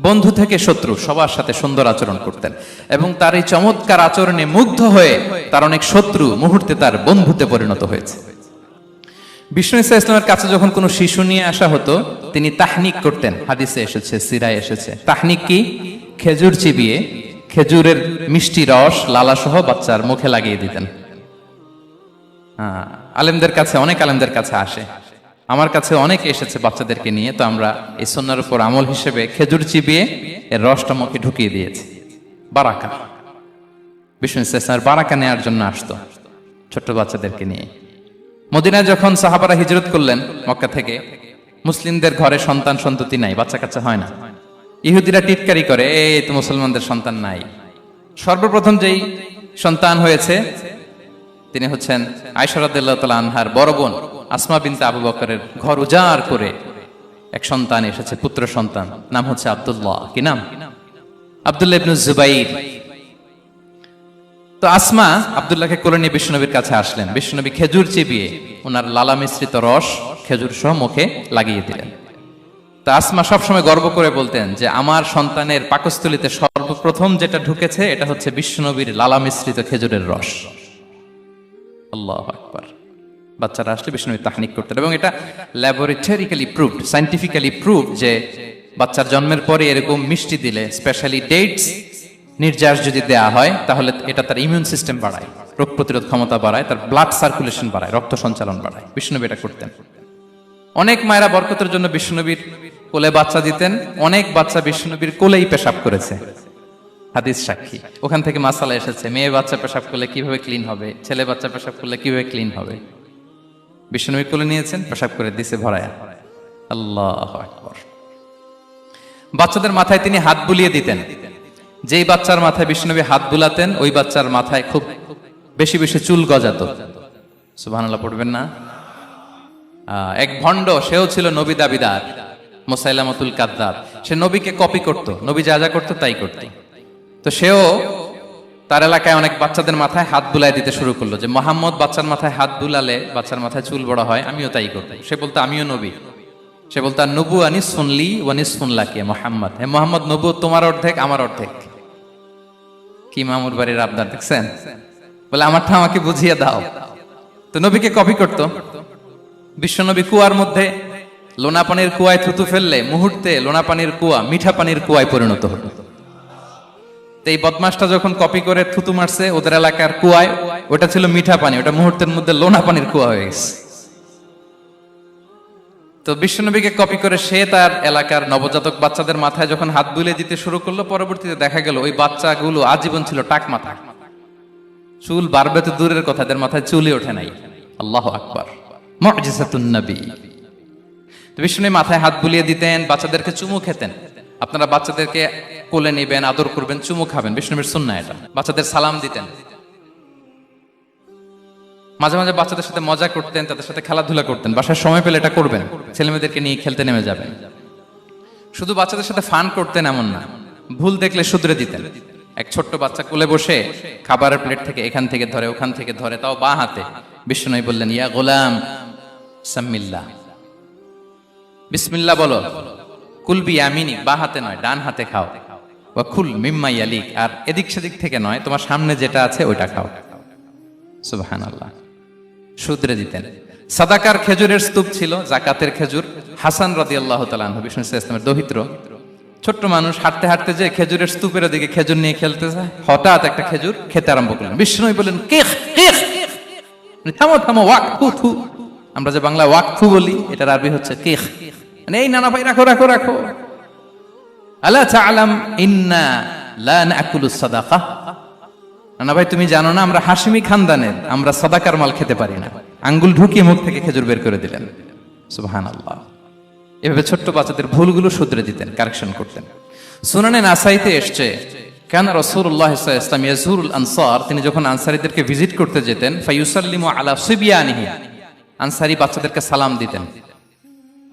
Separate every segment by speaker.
Speaker 1: বন্ধু থেকে শত্রু, সবার সাথে সুন্দর আচরণ করতেন। এবং তার এই চমৎকার আচরণে মুগ্ধ হয়ে তার অনেক শত্রু মুহূর্তে তার বন্ধুতে পরিণত হয়েছে। বিষ্ণু ইসা ইসলামের কাছে যখন কোনো শিশু নিয়ে আসা হতো, তিনি তাহনিক করতেন। হাদিসে এসেছে, সিরায় এসেছে। তাহনিক কি? খেজুর চিবিয়ে খেজুরের মিষ্টি রস লালা সহ বাচ্চার মুখে লাগিয়ে দিতেন। আলেমদের কাছে, অনেক আলেমদের কাছে আসে। আমার কাছে অনেক এসেছে বাচ্চাদেরকে নিয়ে, তো আমরা এই সন্ন্যার উপর আমল হিসেবে খেজুর চিবিয়ে এর রসটা মুখে ঢুকিয়ে দিয়েছি। বারাকা। বিষ্ণু ইসলামের বারাকা নেওয়ার জন্য আসতো ছোট্ট বাচ্চাদেরকে নিয়ে। মদিনায় যখন সাহাবারা হিজরত করলেন, মক্কা থেকে, মুসলিমদের ঘরে সন্তান সন্ততি নাই, বাচ্চা কাচ্চা হয় না। ইহুদিরা টিটকারি করে, এই তো মুসলমানদের সন্তান নাই। সর্বপ্রথম যেই সন্তান হয়েছে, তিনি হচ্ছেন তালা আনহার বড় বোন। আসমা বিনতে আবু বকরের ঘর উজাড় করে এক সন্তান এসেছে, পুত্র সন্তান। নাম হচ্ছে আব্দুল্লাহ। কি নাম? আব্দুল্লাহ ইবনু জুবাইর। তো আসমা আব্দুল্লাহকে কোলে নিয়ে বিষ্ণুনবীর কাছে আসলেন। বিষ্ণুনবী খেজুর চিবিয়ে ওনার লালা মিশ্রিত রস খেজুর সহ মুখে লাগিয়ে দিলেন। তা আসমা সবসময় গর্ব করে বলতেন যে, আমার সন্তানের পাকস্থলিতে সর্বপ্রথম যেটা ঢুকেছে, এটা হচ্ছে বিশ্বনবীর লালা মিশ্রিত খেজুরের রস। আল্লাহ আকবার। বাচ্চারা আসলে বেশি বিষ্ণুবী তাহনিক করতেন এবং এটা ল্যাবরেটরিক্যালি প্রুভড সাইন্টিফিক্যালি প্রুভড যে বাচ্চার জন্মের পরে এরকম মিষ্টি দিলে স্পেশালি ডেটস নির্যাস যদি দেয়া হয়, তাহলে এটা তার ইমিউন সিস্টেম বাড়ায়, রোগ প্রতিরোধ ক্ষমতা বাড়ায়, তার ব্লাড সার্কুলেশন বাড়ায়, রক্ত সঞ্চালন বাড়ায়। বিষ্ণুবী এটা করতেন। অনেক মায়েরা বরকতের জন্য বিষ্ণুনবীর কোলে বাচ্চা দিতেন, অনেক বাচ্চা বিষ্ণুনবীর কোলেই পেশাব করেছে। হাদিস সাক্ষী। ওখান থেকে মাসালা এসেছে, মেয়ে বাচ্চা পেশাব করলে কীভাবে ক্লিন হবে, ছেলে বাচ্চা পেশাব করলে কীভাবে ক্লিন হবে? বিষ্ণুনবী কোলে নিয়েছেন পেশাব করে দিছে ভরায়া। আল্লাহ বাচ্চাদের মাথায় তিনি হাত বুলিয়ে দিতেন। যেই বাচ্চার মাথায় বিষ্ণুনবী হাত বুলাতেন, ওই বাচ্চার মাথায় খুব বেশি বেশি চুল গজাতো। সুবহানাল্লাহ, পড়বেন না? এক ভণ্ড, সেও ছিল নবী দাবিদার, মোসাইলামতুল কাদ্দাব। সে নবীকে কপি করত। নবী যা যা করতো তাই করত। তো সেও তার এলাকায় অনেক বাচ্চাদের মাথায় হাত বুলাই দিতে শুরু করল যে, মোহাম্মদ বাচ্চার মাথায় হাত বুলালে বাচ্চার মাথায় চুল বড় হয়, আমিও তাই করব। সে বলতো, আমিও নবী। সে বলতো নবু আনি শুনলি ওয়ানি শুনলা কে মোহাম্মদ। হে মোহাম্মদ নবু তোমার অর্ধেক, আমার অর্ধেক। কি মামুর বাড়ির আবদার, দেখছেন? বলে, আমারটা আমাকে বুঝিয়ে দাও। তো নবীকে কপি করতো। বিশ্বনবী কুয়ার মধ্যে লোনা পানির কুয়ায় থুতু ফেললে, মুহূর্তে লোনা পানির কুয়া মিঠা পানির কুয়ায় পরিণত হতো। তো এই বদমাসটা যখন কপি করে থুতু মারছে ওদের এলাকার কুয়ায়, ওটা ছিল মিঠা পানি, ওটা মুহূর্তের মধ্যে লোনা পানির কুয়া হয়ে গেছে। তো বিশ্বনবীকে কপি করে সে তার এলাকার নবজাতক বাচ্চাদের মাথায় যখন হাত বুলে দিতে শুরু করল, পরবর্তীতে দেখা গেল ওই বাচ্চাগুলো আজীবন ছিল টাক মাথা। চুল বাড়বে তো দূরের কথা, এদের মাথায় চুলই ওঠে নাই। আল্লাহ আকবার। তো বিষ্ণু মাথায় হাত বুলিয়ে দিতেন, বাচ্চাদেরকে চুমু খেতেন। আপনারা বাচ্চাদেরকে কোলে নেবেন, আদর করবেন, চুমু খাবেন। বিষ্ণুবীর সুন্না এটা। বাচ্চাদের সালাম দিতেন। মাঝে মাঝে বাচ্চাদের সাথে মজা করতেন, তাদের সাথে খেলাধুলা করতেন। বাসায় সময় পেলে এটা করবেন। ছেলেমেয়েদেরকে নিয়ে খেলতে নেমে যাবেন। শুধু বাচ্চাদের সাথে ফান করতেন এমন না। ভুল দেখলে শুধরে দিতেন। এক ছোট্ট বাচ্চা কোলে বসে খাবারের প্লেট থেকে এখান থেকে ধরে, ওখান থেকে ধরে, তাও বা হাতে। বিষ্ণু বললেন, ইয়া গোলাম সাম্মিল্লা। বিসমিল্লা বলো। কুলবি আমিনি, বা হাতে নয়, ডান হাতে খাও। বা খুল মিম্মাই ইয়ালিক, আর এদিক সেদিক থেকে নয়, তোমার সামনে যেটা আছে ওইটা খাও। সুবহান আল্লাহ শুদ্রে দিতেন। সাদাকার খেজুরের স্তূপ ছিল, জাকাতের খেজুর। হাসান রাদি আল্লাহ তালাহ বিষ্ণু ইসলামের দহিত্র। ছোট্ট মানুষ হাঁটতে হাঁটতে যে খেজুরের স্তূপের দিকে খেজুর নিয়ে খেলতে যায় হঠাৎ একটা খেজুর খেতে আরম্ভ করলেন। বিষ্ণু বললেন আমরা যে বাংলা ওয়াক থু বলি, এটার আরবি হচ্ছে কেখ মানে এই নানা ভাই, রাখো রাখো রাখো। আলা তাআলাম ইন্না সাদাকা। নানা ভাই, তুমি জানো না, আমরা হাসিমি খানদানের, আমরা সাদাকার মাল খেতে পারি না। আঙ্গুল ঢুকিয়ে মুখ থেকে খেজুর বের করে দিলেন। সুবহানাল্লাহ। এভাবে ছোট্ট বাচ্চাদের ভুলগুলো শুধরে দিতেন, কারেকশন করতেন। সুনানে নাসাইতে এসছে, কেন রসুল্লাহ ইসলাম ইয়াজুরুল আনসার তিনি যখন আনসারিদেরকে ভিজিট করতে যেতেন ফাইউসাল্লিমু আলা সিবিয়ানিহি আনসারি বাচ্চাদেরকে সালাম দিতেন।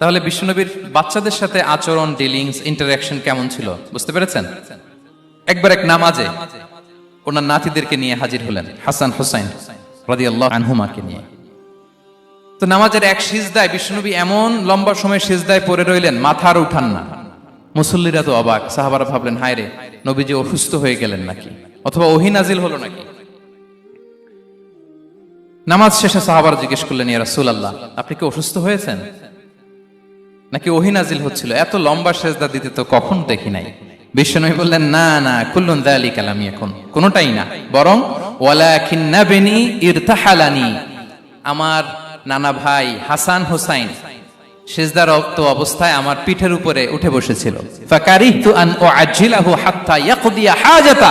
Speaker 1: তাহলে বিশ্বনবীর বাচ্চাদের সাথে আচরণ ডিলিংস ইন্টারাকশন কেমন ছিল? বুঝতে পেরেছেন? একবার এক নামাজে ওনার নাতিদেরকে নিয়ে হাজির হলেন, হাসান হুসাইন রাদিয়াল্লাহু আনহুমাকে নিয়ে। তো নামাজের এক সিজদায় বিষ্ণুনবী এমন লম্বা সময় সিজদায় পড়ে রইলেন মাথা আর উঠান না। মুসল্লিরা তো অবাক, সাহাবারা ভাবলেন, হায় রে, নবীজি অসুস্থ হয়ে গেলেন নাকি? অথবা ওহি নাজিল হলো নাকি? নামাজ শেষে সাহাবারা জিজ্ঞেস করলেন, ইয়া রাসূলুল্লাহ, আপনি কি অসুস্থ হয়েছেন? নাকি ওহি নাজিল হচ্ছিল? এত লম্বা সেজদা দিতে তো কখন দেখি নাই। বিশ্বনবী বললেন, না না, কুল্লুন দালি কালামি এখন কোনোটাই না। বরং ওয়ালাকিন নাবেনি ইরতাহালানি। আমার নানা ভাই হাসান হোসাইন সেজদার রক্ত অবস্থায় আমার পিঠের উপরে উঠে বসেছিল। ফাকারিহতু আন উআজ্জিলাহু হাত্তা ইয়াকদিয়া হাজাতা।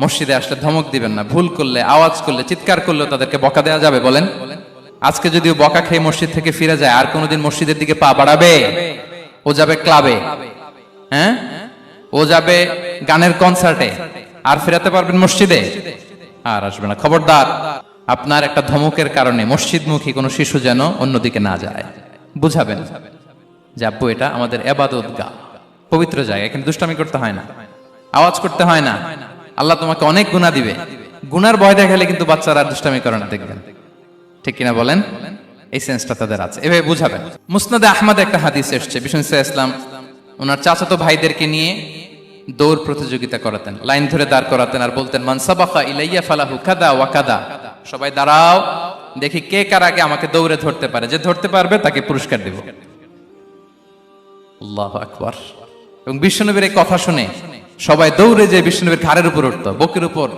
Speaker 1: মসজিদে আসলে ধমক দিবেন না, ভুল করলে, আওয়াজ করলে, চিৎকার করলেও তাদেরকে বকা দেওয়া যাবে, বলেন। আজকে যদিও বকা খেয়ে মসজিদ থেকে ফিরে যায়, আর কোনোদিন মসজিদের দিকে পা বাড়াবে? ও যাবে ক্লাবে। হ্যাঁ? ও যাবে গানের কনসার্টে। আর ফেরাতে পারবেন মসজিদে? আর আসবে না। খবরদার, আপনার একটা ধমকের কারণে মসজিদমুখী কোনো শিশু যেন অন্যদিকে না যায়। বুঝাবেন যে, আব্বু, এটা আমাদের এবাদত গা পবিত্র জায়গা এখানে দুষ্টামি করতে হয় না। আওয়াজ করতে হয় না। আল্লাহ তোমাকে অনেক গুণা দিবে। গুনার ভয় দেখালে কিন্তু বাচ্চারা দুষ্টামি করে না, দেখবেন। ঠিক কিনা বলেন? এই সেন্সটা তাদের আছে। এভাবে বুঝাবেন মুসনাদে আহমদ একটা হাদিস এসছে, বিষ্ণু ইসলাম ওনার চাচাতো ভাইদেরকে নিয়ে দৌড় প্রতিযোগিতা করাতেন, লাইন ধরে দাঁড় করাতেন আর বলতেন মানসাবাখা ইলাইয়া ফালাহু কাদা ওয়া কাদা। সবাই, দাঁড়াও, দেখি কে কার আগে আমাকে দৌড়ে ধরতে পারে। যে ধরতে পারবে তাকে পুরস্কার দেব। আল্লাহ আকবার। এবং বিশ্বনবীর এই কথা শুনে সবাই দৌড়ে যে বিশ্বনবীর ঘাড়ের উপর উঠত বকের উপর।